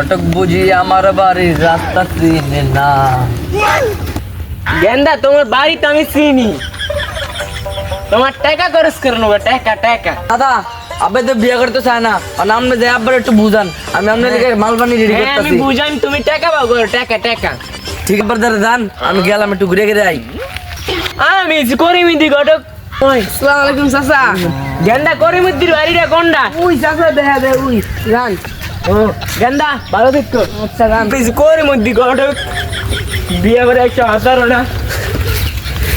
ফটক বুঝি আমার বাড়ির রাস্তা চিনে না। গেন্দা তোমার বাড়ি তো আমি চিনি। তোমার টাকা খরচ করে নেব টাকা টাকা। দাদা আবে তো বিয়ে করতে চায় না। আর আপনি যে আবার একটু বুঝান। আমি আপনাদেরকে মালবানি রেডি হ্যাঁ আমি করতেছি। বুঝান তুমি টাকা পাবো টাকা টাকা। ঠিক আছে দাদা যান। আমি গেলাম একটু ঘুরে ঘুরে আই। আমি করি মিদি ঘটক। ওই আসসালামু আলাইকুম চাচা। গেন্দা করি মিদির বাড়িটা কোনটা? উই চাচা দেখা দে উই রান ও গেন্দা ভালো দেখতো রান প্লিজ ঘটক বিয়ে করে একটা হাতারো না।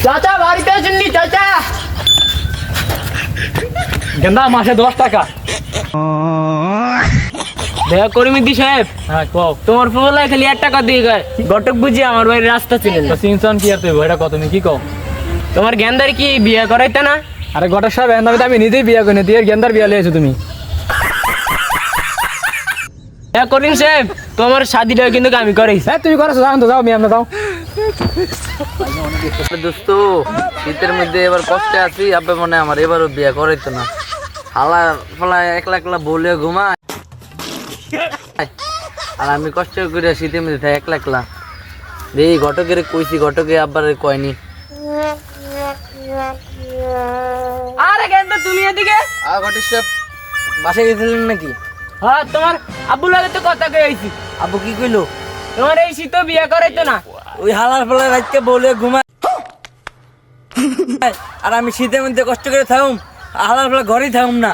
চাচা বাড়িতে আছেন চাচা? গেন্দা মাসে দশ টাকা। দেখা করি সাহেব। হ্যাঁ কও। তোমার ফোলা খালি এক টাকা দিয়ে গয়। ঘটক বুঝি আমার বাড়ির রাস্তা ছিল তো সিনসন কি আর তুই এটা কত তুমি কি কও? তোমার গেন্দার কি বিয়ে করাইতে না? আরে এন্দামি তো আমি নিজেই বিয়ে করি তুই গেন্দার বিয়ে লিয়েছো তুমি। হ্যাঁ করিম সাহেব তোমার শাদিটা কিন্তু আমি করাইছি হ্যাঁ তুমি করো যাও তো যাও আমি আমরা যাও। দোস্ত শীতের মধ্যে এবার কষ্টে আছি আবে মনে আমার এবারও বিয়ে করাইতো না। হালা ফালা একলা একলা বলে ঘুমায়। আর আমি কষ্ট করে শীতের মধ্যে থাকি একলা একলা। এই ঘটকের কইছি ঘটকে আবার কয়নি। আরে গেন্দা তুমি এদিকে? আর ঘটের সব বাসায় গেছিলেন নাকি? হ্যাঁ তোমার আব্বু লাগে তো কথা কইছি আবু কি কইলো? তোমার এই শীত বিয়ে করাইতো না? ওই হালার ফালা রাতকে বলে ঘুমায় আর আমি শীতের মধ্যে কষ্ট করে থাকুম হালার ফালা ঘরেই থাকুম না।